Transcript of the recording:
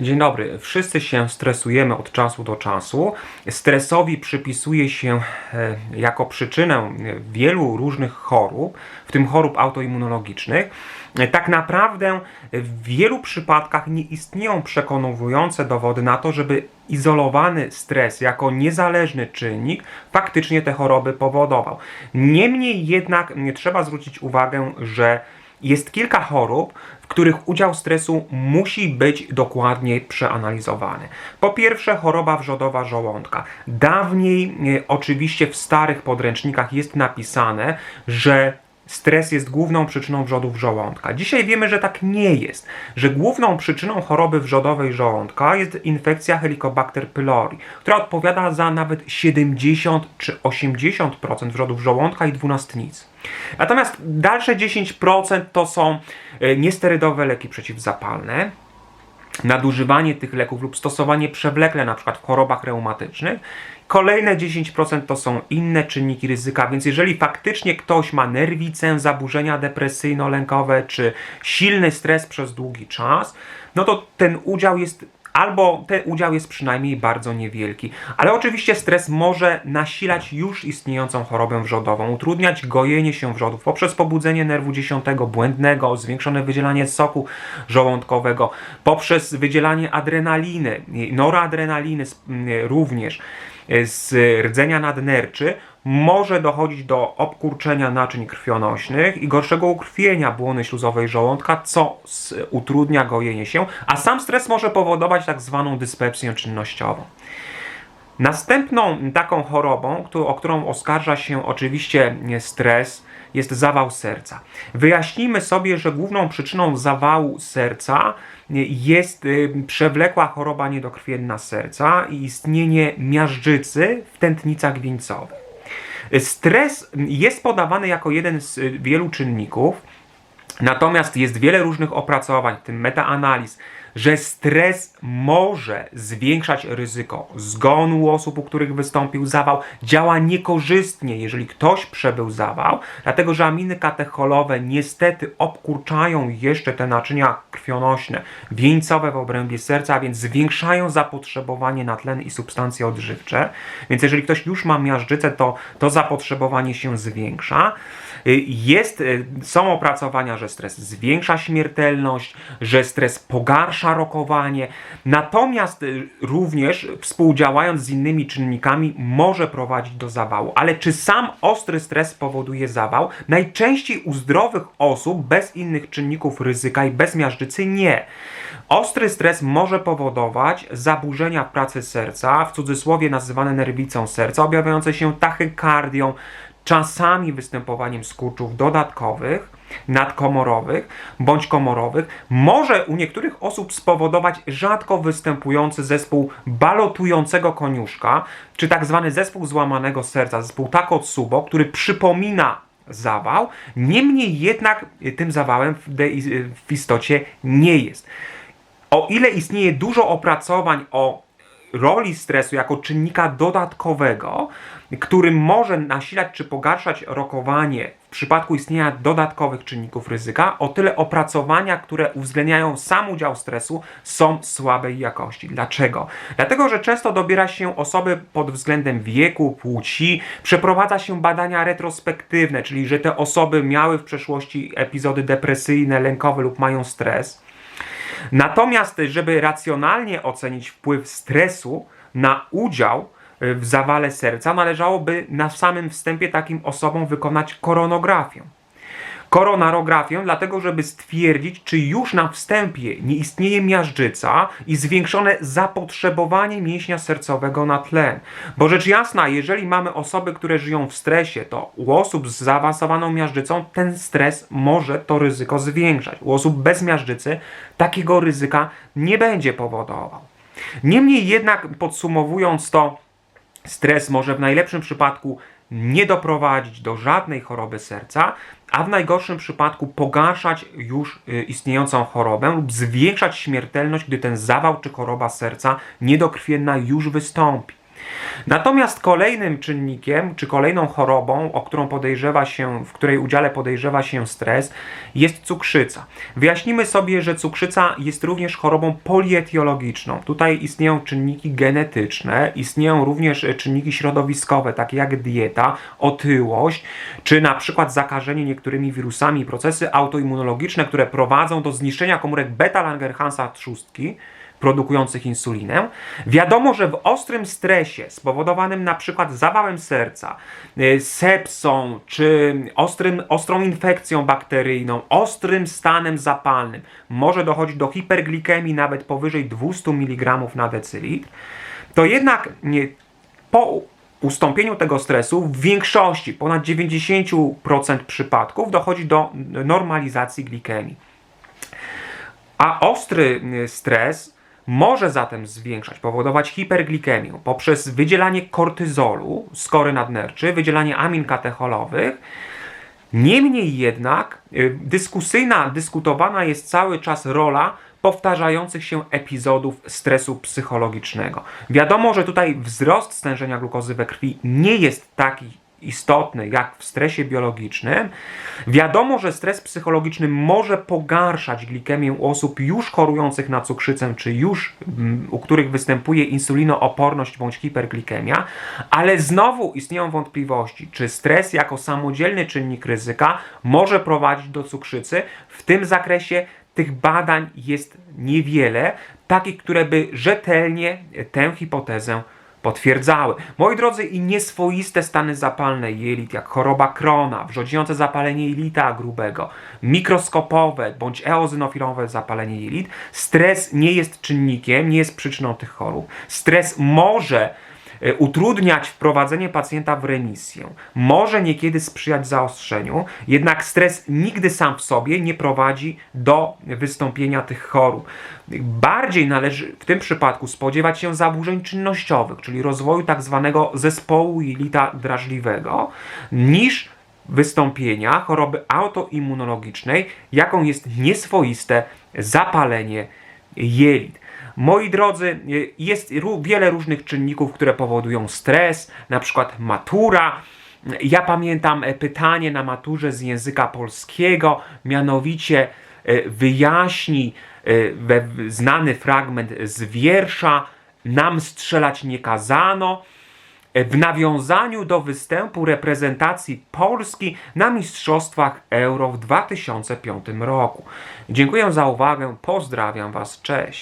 Dzień dobry. Wszyscy się stresujemy od czasu do czasu. Stresowi przypisuje się e, jako przyczynę e, wielu różnych chorób, w tym chorób autoimmunologicznych. E, Tak naprawdę w wielu przypadkach nie istnieją przekonujące dowody na to, żeby izolowany stres jako niezależny czynnik faktycznie te choroby powodował. Niemniej jednak trzeba zwrócić uwagę, że jest kilka chorób, w których udział stresu musi być dokładnie przeanalizowany. Po pierwsze, choroba wrzodowa żołądka. Dawniej, e, oczywiście w starych podręcznikach jest napisane, że stres jest główną przyczyną wrzodów żołądka. Dzisiaj wiemy, że tak nie jest, że główną przyczyną choroby wrzodowej żołądka jest infekcja Helicobacter pylori, która odpowiada za nawet 70 czy 80% wrzodów żołądka i dwunastnicy. Natomiast dalsze 10% to są e, niesterydowe leki przeciwzapalne, nadużywanie tych leków lub stosowanie przewlekle, na przykład w chorobach reumatycznych. Kolejne 10% to są inne czynniki ryzyka, więc jeżeli faktycznie ktoś ma nerwicę, zaburzenia depresyjno-lękowe czy silny stres przez długi czas, no to ten udział jest albo ten udział jest przynajmniej bardzo niewielki. Ale oczywiście stres może nasilać już istniejącą chorobę wrzodową, utrudniać gojenie się wrzodów poprzez pobudzenie nerwu dziesiątego błędnego, zwiększone wydzielanie soku żołądkowego, poprzez wydzielanie adrenaliny, noradrenaliny również e, z rdzenia nadnerczy może dochodzić do obkurczenia naczyń krwionośnych i gorszego ukrwienia błony śluzowej żołądka, co utrudnia gojenie się, a sam stres może powodować tak zwaną dyspepsję czynnościową. Następną taką chorobą, o którą oskarża się oczywiście stres, jest zawał serca. Wyjaśnijmy sobie, że główną przyczyną zawału serca jest y, przewlekła choroba niedokrwienna serca i istnienie miażdżycy w tętnicach wieńcowych. Stres jest podawany jako jeden z y, wielu czynników, Natomiast jest wiele różnych opracowań, w tym metaanaliz, że stres może zwiększać ryzyko zgonu osób, u których wystąpił zawał, działa niekorzystnie, jeżeli ktoś przebył zawał, dlatego że aminy katecholowe niestety obkurczają jeszcze te naczynia krwionośne, wieńcowe w obrębie serca, a więc zwiększają zapotrzebowanie na tlen i substancje odżywcze. Więc jeżeli ktoś już ma miażdżycę, to to zapotrzebowanie się zwiększa. Y, Jest, y, są opracowania, że stres zwiększa śmiertelność, że stres pogarsza rokowanie, natomiast y, również współdziałając z innymi czynnikami może prowadzić do zawału. Ale czy sam ostry stres powoduje zawał? Najczęściej u zdrowych osób bez innych czynników ryzyka i bez miażdżycy nie. Ostry stres może powodować zaburzenia pracy serca, w cudzysłowie nazywane nerwicą serca, objawiające się tachykardią, czasami występowaniem skurczów dodatkowych, nadkomorowych bądź komorowych, może u niektórych osób spowodować rzadko występujący zespół balotującego koniuszka, czy tak zwany zespół złamanego serca, zespół Takotsubo, który przypomina zawał, niemniej jednak tym zawałem w, istocie nie jest. O ile istnieje dużo opracowań o roli stresu jako czynnika dodatkowego, który może nasilać czy pogarszać rokowanie w przypadku istnienia dodatkowych czynników ryzyka, o tyle opracowania, które uwzględniają sam udział stresu, są słabej jakości. Dlaczego? Dlatego, że często dobiera się osoby pod względem wieku, płci, przeprowadza się badania retrospektywne, czyli że te osoby miały w przeszłości epizody depresyjne, lękowe lub mają stres. Natomiast, żeby racjonalnie ocenić wpływ stresu na udział y, w zawale serca, należałoby na samym wstępie takim osobom wykonać koronografię. Koronarografię, dlatego żeby stwierdzić, czy już na wstępie nie istnieje miażdżyca i zwiększone zapotrzebowanie mięśnia sercowego na tlen. Bo rzecz jasna, jeżeli mamy osoby, które żyją w stresie, to u osób z zaawansowaną miażdżycą ten stres może to ryzyko zwiększać. U osób bez miażdżycy takiego ryzyka nie będzie powodował. Niemniej jednak, podsumowując to, Stres może w najlepszym przypadku nie doprowadzić do żadnej choroby serca, a w najgorszym przypadku pogarszać już y, istniejącą chorobę lub zwiększać śmiertelność, gdy ten zawał czy choroba serca niedokrwienna już wystąpi. Natomiast kolejnym czynnikiem, czy kolejną chorobą, o którą podejrzewa się, w której udziale podejrzewa się stres, jest cukrzyca. Wyjaśnimy sobie, że cukrzyca jest również chorobą polietiologiczną. Tutaj istnieją czynniki genetyczne, istnieją również czynniki środowiskowe, takie jak dieta, otyłość, czy na przykład zakażenie niektórymi wirusami, procesy autoimmunologiczne, które prowadzą do zniszczenia komórek beta-Langerhansa trzustki, produkujących insulinę. Wiadomo, że w ostrym stresie spowodowanym na przykład zawałem serca, y, sepsą czy ostrym, ostrą infekcją bakteryjną, ostrym stanem zapalnym może dochodzić do hiperglikemii nawet powyżej 200 mg na decylitr, to jednak nie, po ustąpieniu tego stresu w większości, ponad 90% przypadków dochodzi do normalizacji glikemii. A ostry y, stres może zatem zwiększać, powodować hiperglikemię poprzez wydzielanie kortyzolu, skory nadnerczy, wydzielanie amin katecholowych. Niemniej jednak y, dyskusyjna, dyskutowana jest cały czas rola powtarzających się epizodów stresu psychologicznego. Wiadomo, że tutaj wzrost stężenia glukozy we krwi nie jest taki istotny jak w stresie biologicznym. Wiadomo, że stres psychologiczny może pogarszać glikemię u osób już chorujących na cukrzycę, czy już mm, u których występuje insulinooporność bądź hiperglikemia, ale znowu istnieją wątpliwości, czy stres jako samodzielny czynnik ryzyka może prowadzić do cukrzycy. W tym zakresie tych badań jest niewiele, takich, które by rzetelnie tę hipotezę potwierdzały. Moi drodzy, i nieswoiste stany zapalne jelit, jak choroba Krona, wrzodziejące zapalenie jelita grubego, mikroskopowe bądź eozynofilowe zapalenie jelit, stres nie jest czynnikiem, nie jest przyczyną tych chorób. Stres może utrudniać wprowadzenie pacjenta w remisję, może niekiedy sprzyjać zaostrzeniu, jednak stres nigdy sam w sobie nie prowadzi do wystąpienia tych chorób. Bardziej należy w tym przypadku spodziewać się zaburzeń czynnościowych, czyli rozwoju tak zwanego zespołu jelita drażliwego, niż wystąpienia choroby autoimmunologicznej, jaką jest nieswoiste zapalenie jelit. Moi drodzy, jest ró- wiele różnych czynników, które powodują stres, na przykład matura. Ja pamiętam e, pytanie na maturze z języka polskiego, mianowicie e, wyjaśni e, znany fragment z wiersza Nam strzelać nie kazano w nawiązaniu do występu reprezentacji Polski na Mistrzostwach Euro w 2005 roku. Dziękuję za uwagę, pozdrawiam Was, cześć.